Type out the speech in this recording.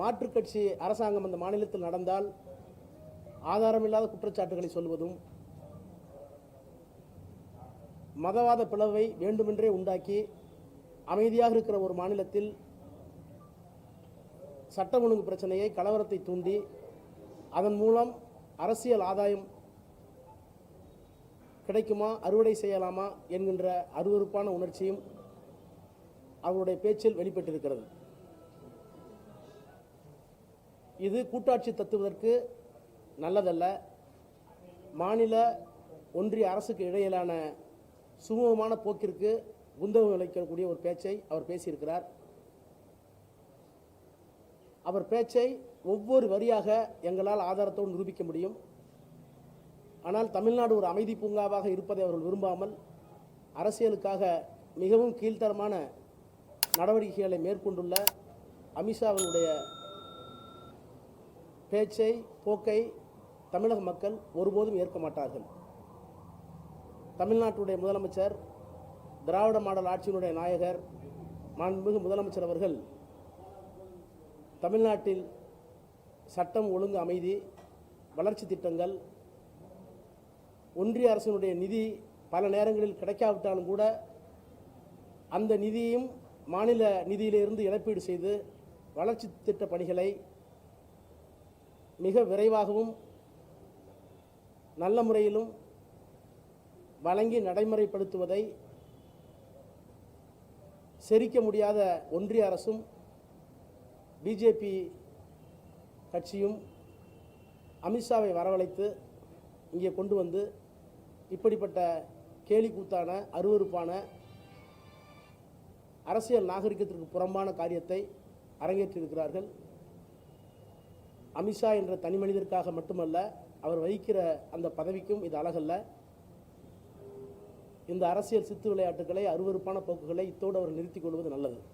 மாற்றுக் கட்சி அரசாங்கம் அந்த மாநிலத்தில் நடந்தால் ஆதாரமில்லாத குற்றச்சாட்டுகளை சொல்வதும் மதவாத பிளவை வேண்டுமென்றே உண்டாக்கி அமைதியாக இருக்கிற ஒரு மாநிலத்தில் சட்டம் ஒழுங்கு பிரச்சனையை கலவரத்தை தூண்டி அதன் மூலம் அரசியல் ஆதாயம் கிடைக்குமா அறுவடை செய்யலாமா என்கின்ற அருவருப்பான உணர்ச்சியும் அவருடைய பேச்சில் வெளிப்பட்டிருக்கிறது. இது கூட்டாட்சி தத்துவதற்கு நல்லதல்ல. மாநில ஒன்றிய அரசுக்கு இடையிலான சுமூகமான போக்கிற்கு குந்தகம் அளிக்கக்கூடிய ஒரு பேச்சை அவர் பேசியிருக்கிறார். அவர் பேச்சை ஒவ்வொரு வரியாக எங்களால் ஆதாரத்தோடு நிரூபிக்க முடியும். ஆனால் தமிழ்நாடு ஒரு அமைதி பூங்காவாக இருப்பதை அவர்கள் விரும்பாமல் அரசியலுக்காக மிகவும் கீழ்த்தரமான நடவடிக்கைகளை மேற்கொண்டுள்ள அமித்ஷா அவர்களுடைய பேச்சை போக்கை தமிழக மக்கள் ஒருபோதும் ஏற்க மாட்டார்கள். தமிழ்நாட்டுடைய முதலமைச்சர் திராவிட மாடல் ஆட்சியினுடைய நாயகர் மாண்புமிகு முதலமைச்சர் அவர்கள் தமிழ்நாட்டில் சட்டம் ஒழுங்கு அமைதி வளர்ச்சி திட்டங்கள் ஒன்றிய அரசினுடைய நிதி பல நேரங்களில் கிடைக்காவிட்டாலும் கூட அந்த நிதியையும் மாநில நிதியிலிருந்து இழப்பீடு செய்து வளர்ச்சி திட்ட பணிகளை மிக விரைவாகவும் நல்ல முறையிலும் வழங்கி நடைமுறைப்படுத்துவதை செரிக்க முடியாத ஒன்றிய அரசும் பிஜேபி கட்சியும் அமித்ஷாவை வரவழைத்து இங்கே கொண்டு வந்து இப்படிப்பட்ட கேலி கூத்தான அருவருப்பான அரசியல் நாகரிகத்திற்கு புறம்பான காரியத்தை அரங்கேற்றிருக்கிறார்கள் அமித்ஷா என்ற தனி மனிதருக்காக மட்டுமல்ல அவர் வகிக்கிற அந்த பதவிக்கும் இது அழகல்ல. இந்த அரசியல் சித்து விளையாட்டுகளை அருவருப்பான போக்குகளை இத்தோடு அவர் நிறுத்திக் கொள்வது நல்லது.